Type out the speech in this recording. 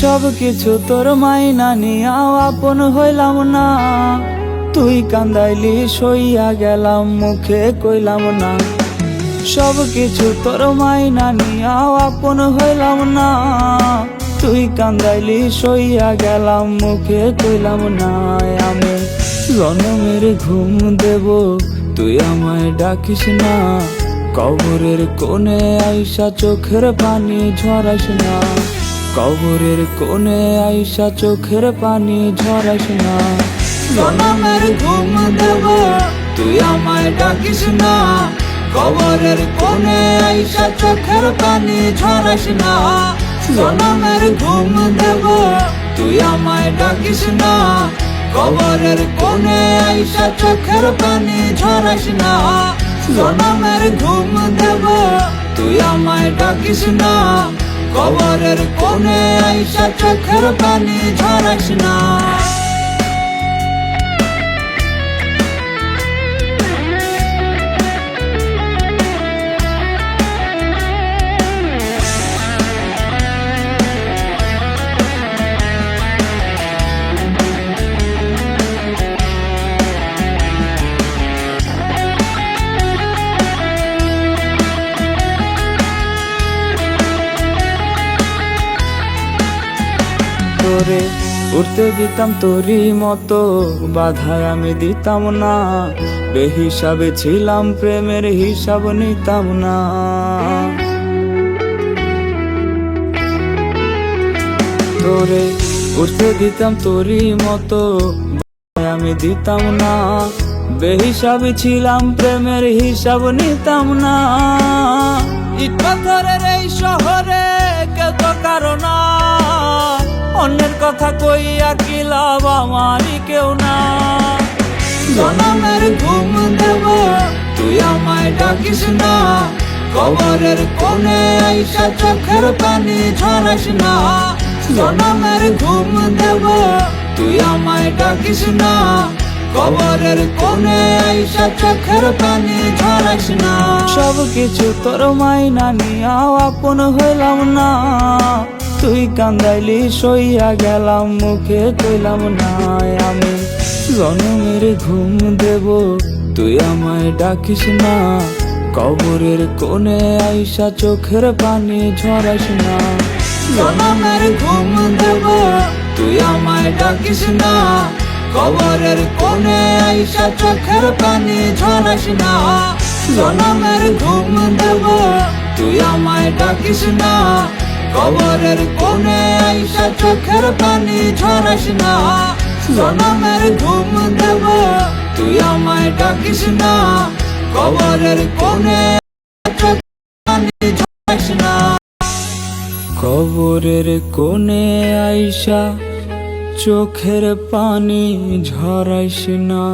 সব কিছু তোর মাইনা নিয়াও আপন হইলাম না। তুই কান্দাইলি সইয়া গেলাম, মুখে কইলাম না। সব কিছু তোর মাইনা নিয়াও আপন হইলাম না। তুই কান্দাইলি সইয়া গেলাম, মুখে কইলাম না। আমি জনমের ঘুম দেব, তুই আমায় ডাকিস না। কবরের কোণে আইসা চোখের পানি ঝরাস না। কবরের কোণে আইসা চোখের পানি ঝরাস না। জনমের ঘুম দেব, তুই আমায় ডাকিস না। কবরের কোণে আইসা চোখের পানি ঝরাস না। জনমের ঘুম দেব, তুই আমায় ডাকিস না। কবরের কোণে আইসা চোখের পানি ঝরাস না। জনমের ঘুম দেব, তুই আমায় ডাকিস না। কবরের কোণে আইসা চোখের পানি ঝরাস না। তোরে উঠতে দিতাম তোরই মতো বাধায় আমি দিতাম না। বেহিসাবে ছিলাম, প্রেমের হিসাব নিতাম না। তোরে উঠতে দিতাম তোরই মতো আমি দিতাম না। বেহিসাবে ছিলাম, প্রেমের হিসাব নিতাম না। ইট পাথরের এই শহরে কেউ তো কারণ অন্যের কথা কইয়া কি লাভ আমারই কেউ না। জনমের ঘুম দেব, তুই আমায় ডাকিস না। কবরের কোণে আইসা চোখের পানি ঝরাস না। জনমের ঘুম দেব, তুই আমায় ডাকিস না। কবরের কোণে আইসা চোখের পানি ঝরাস না। সব কিছু তোর মাইনা নিয়াও আপন হইলাম না। তুই কান্দাইলি, সইয়া গেলাম, মুখে কইলাম না আমি জনমের ঘুম দেব, তুই আমায় ডাকিস না। কবরের কোণে আইসা চোখের পানি ঝরাস না। জনমের ঘুম দেব, তুই আমায় ডাকিস না। কবরের কোণে আইসা চোখের পানি ঝরাস না। জনমের ঘুম দেব, তুই আমায় ডাকিস না। কবরের কোণে আইসা চোখের পানি ঝরাস না। জনমের ঘুম দেব, তুই আমায় ডাকিস না। কবরের কোণে না। কবরের কোণে আইসা চোখের পানি ঝরাইস না।